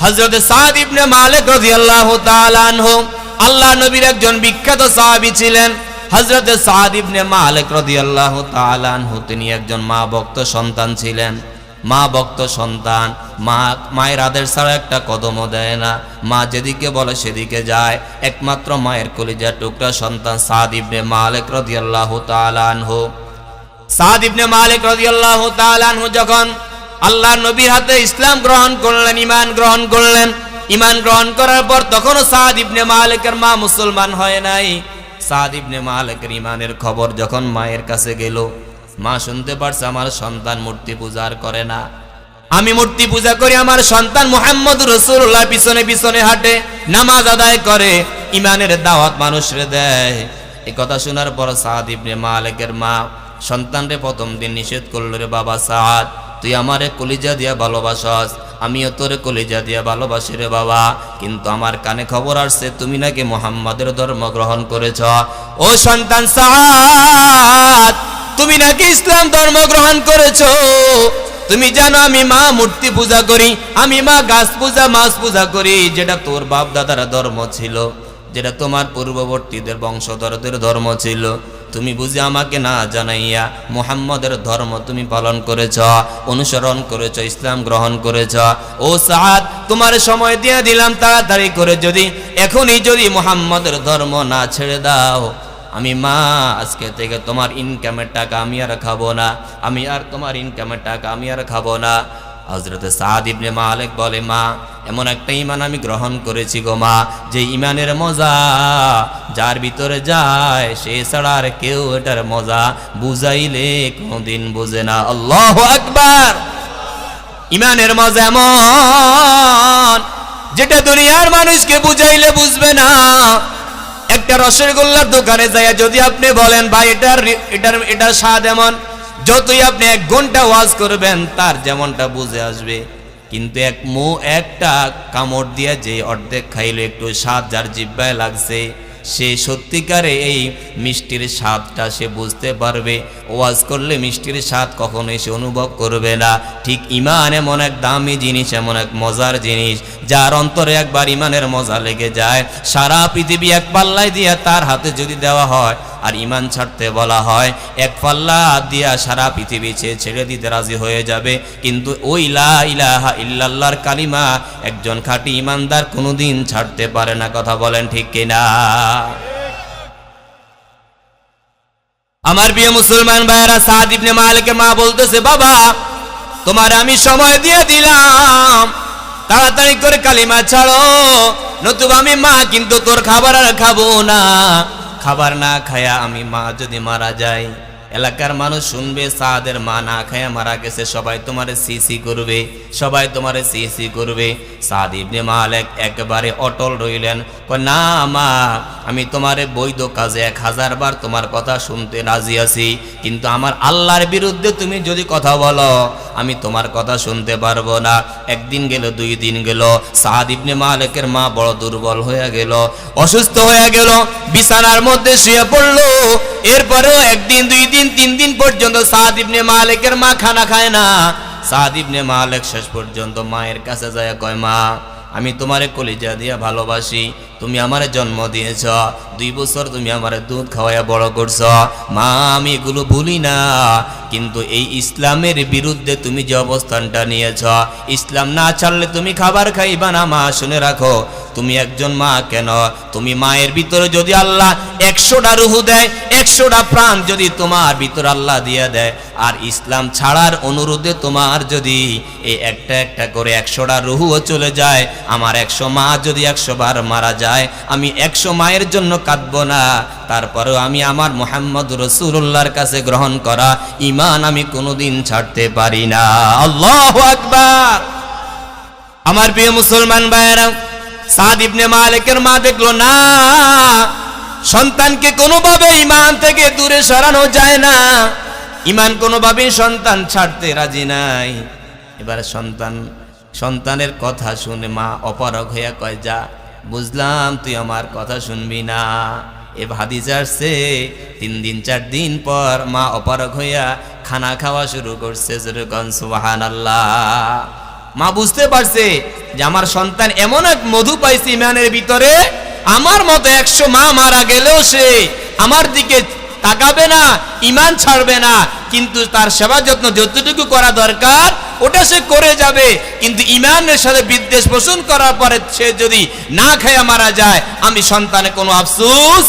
হযরত সাদ ইবনে মালিক রাদিয়াল্লাহু তাআলা আনহু, আল্লাহ নবীর একজন বিখ্যাত সাহাবী ছিলেন। হযরত সাদ ইবনে মালিক রাদিয়াল্লাহু তাআলা আনহু, তিনি একজন মা ভক্ত সন্তান ছিলেন। মা ভক্ত সন্তান, মা মায়ের আদেশ ছাড়া একটা কদমও দেয় না। মা যেদিকে বলে সেদিকে যায়। একমাত্র মায়ের কলিজার টুকরা সন্তান সাদ ইবনে মালিক রাদিয়াল্লাহু তাআলা আনহু। সাদ ইবনে মালিক রাদিয়াল্লাহু তাআলা আনহু যখন আল্লাহ নবীর হাতে ইসলাম গ্রহণ করলেন ইমান গ্রহণ করলেন। ইমান গ্রহণ করার পর তখনও সাদ ইবনে মালিকের মা মুসলমান হয় নাই। সাদ ইবনে মালিকের ঈমানের খবর যখন মায়ের কাছে গেল, মা শুনতে পারছে আমার সন্তান মূর্তি পূজার করে না। আমি মূর্তি পূজা করি আমার সন্তান মোহাম্মদ রসুল্লাহ পিছনে পিছনে হাঁটে, নামাজ আদায় করে ইমানের দাওয়াত মানুষরে দেয়। এই কথা শোনার পর সাদ ইবনে মালিকের মা সন্তানরে প্রথম দিন নিষেধ করল রে বাবা সাদ। তুই আমারে কলিজা দিয়া ভালোবাসস, আমিও তোরে কলিজা দিয়া ভালোবাসি রে বাবা। কিন্তু আমার কানে খবর আসছে, তুমি নাকি মোহাম্মদের ধর্ম গ্রহণ করেছ। ও সন্তান তুমি নাকি ইসলাম ধর্ম গ্রহণ করেছ। তুমি জানো আমি মা মূর্তি পূজা করি, আমি মা গাছ পূজা, মাছ পূজা করি, যেটা তোর বাপ দাদার ধর্ম ছিল। যেটা তোমার পূর্ববর্তীদের বংশধরদের ধর্ম ছিল, তুমি বুঝে আমাকে না জানাইয়া মুহাম্মদের ধর্ম তুমি পালন করেছ, অনুসরণ করেছ, ইসলাম গ্রহণ করেছ। ও সাদ তোমার সময় দিয়ে দিলাম তাড়াতাড়ি করে যদি, এখনই যদি মুহাম্মদের ধর্ম না ছেড়ে দাও, আমি মা, আজকে থেকে তোমার ইনকামের টাকা আমি আর খাব না, আমি আর তোমার ইনকামের টাকা আমি আর খাব না। হজরতে সাদ ইবনে মালিক বলে, মা, এমন একটা ইমান আমি গ্রহণ করেছি গো মা, যে ইমানের মজা যার ভিতরে যায়, সে ছাড়া আর কেউ এটার মজা বুঝাইলে কোনোদিন বুঝে না। আল্লাহ আকবার! ইমানের মজা এমন, যেটা দুনিয়ার মানুষকে বুঝাইলে বুঝবে না। একটা রসগোল্লার দোকানে যাইয়া যদি আপনি বলেন, ভাই, এটার এটার এটার স্বাদ এমন। যতই আপনি এক ঘণ্টা ওয়াজ করবেন, তার যেমনটা বুঝে আসবে। কিন্তু এক মো, একটা কামড় দিয়া যে অর্ধেক খাইলো, একটু স্বাদ যার জিব্বায় লাগছে, সে সত্যিকারে এই মিষ্টির স্বাদটা সে বুঝতে পারবে। ওয়াজ করলে মিষ্টির স্বাদ কখনোই সে অনুভব করবে না। ঠিক ইমান এমন এক দামি জিনিস, এমন এক মজার জিনিস, যার অন্তরে একবার ইমানের মজা লেগে যায়। সারা পৃথিবী এক পাল্লায় দিয়ে তার হাতে যদি দেওয়া হয় আর ইমান ছাড়তে বলা হয়, এক পাল্লা দিয়া সারা পৃথিবী ছেড়ে দিতে রাজি হয়ে যাবে। কিন্তু ওই লা ইলাহা ইল্লাল্লাহর কালিমা একজন খাঁটি ইমানদার কোনোদিন ছাড়তে পারে না, কথা বলেন ঠিক কিনা আমার বিয়ে মুসলমান ভাইয়েরা, সাদ ইবনে মালিকের মা বলতেছে, বাবা, তোমার আমি সময় দিয়ে দিলাম। তাড়াতাড়ি করে কালিমা ছাড়ো। নতুবা আমি মা, কিন্তু তোর খাবার আর খাব না। খাবার না খায়া আমি মা যদি মারা যাই। এলাকার মানুষ শুনবে, সাদের মা না খায়া মারা গেছে, সবাই তোমারে সিসি করবে, সবাই তোমারে সিসি করবে। সাদ ইবনে মালেক একেবারে অটল রইলেন। না মা আমি তোমার বৈধ কাজে এক হাজার বার তোমার কথা শুনতে রাজি আছি, কিন্তু আমার আল্লাহর বিরুদ্ধে তুমি যদি কথা বলো, আমি তোমার কথা শুনতে পারব না। একদিন গেল, দুই দিন গেল, সাদ ইবনে মালিকের মা বড় দুর্বল হয়ে গেল, অসুস্থ হয়ে গেল, বিছানার মধ্যে শুয়ে পড়ল। এরপরেও একদিন, দুই দিন, তিন দিন পর্যন্ত সাদ ইবনে মালিকের মা খানা খায় না। সাদ ইবনে মালিক শেষ পর্যন্ত মায়ের কাছে যায়, কয় মা আমি তোমারে কলিজা দিয়া ভালোবাসি, তুমি আমারে জন্ম দিয়েছ, দুই বছর তুমি আমারে দুধ খাওয়াইয়া বড় করছ। মা, আমি এগুলো ভুলি না, কিন্তু এই ইসলামের বিরুদ্ধে তুমি যে অবস্থানটা নিয়েছ, ইসলাম না ছাড়লে তুমি খাবার খাইবা না, মা, শুনে রাখো। তুমি একজন মা কেন? তুমি মায়ের ভিতরে যদি আল্লাহ একশোটা রুহু দেয়, একশোটা প্রাণ যদি তোমার ভিতরে আল্লাহ দিয়ে দেয়, আর ইসলাম ছাড়ার অনুরোধে তোমার যদি এই একটা একটা করে একশোটা রুহুও চলে যায়, আমার একশো মা যদি একশো বার মারা যায়, আমি একশো মায়ের জন্য কাঁদবো না। তারপরেও আমি আমার মোহাম্মদ রসুল্লাহর কাছে গ্রহণ করা ইমান আমি কোনোদিন ছাড়তে পারি না। আল্লাহ আকবার! আমার প্রিয় মুসলমান ভাইয়েরা সাদ ইবনে মালিকের মা দেখল, না, সন্তানকে কোনোভাবে ইমান থেকে দূরে সরানো যায় না। ইমান কোনোভাবেই সন্তান ছাড়তে রাজি নাই। এবার সন্তান, সন্তানের কথা শুনে মা অপারগ হইয়া কয়, যা, বুঝলাম তুই আমার কথা শুনবি না। এ ভাদিস আসছে, তিন দিন, চার দিন পর মা অপারগ হইয়া খানা খাওয়া শুরু করছে সুবাহান আল্লাহ মা বুঝতে পারছে যে আমার সন্তান এমন এক মধু পাইছে ইমানের ভিতরে, আমার মতো একশো মা মারা গেলেও সে আমার দিকে তাকাবে না, ইমান ছাড়বে না, কিন্তু তার সেবা যত্ন যতটুকু করা দরকার, ওটা সে করে যাবে। কিন্তু ইমানের সাথে বিদ্বেষ পোষণ করার পরে সে যদি না খেয়ে মারা যায়, আমি সন্তানে কোনো আফসোস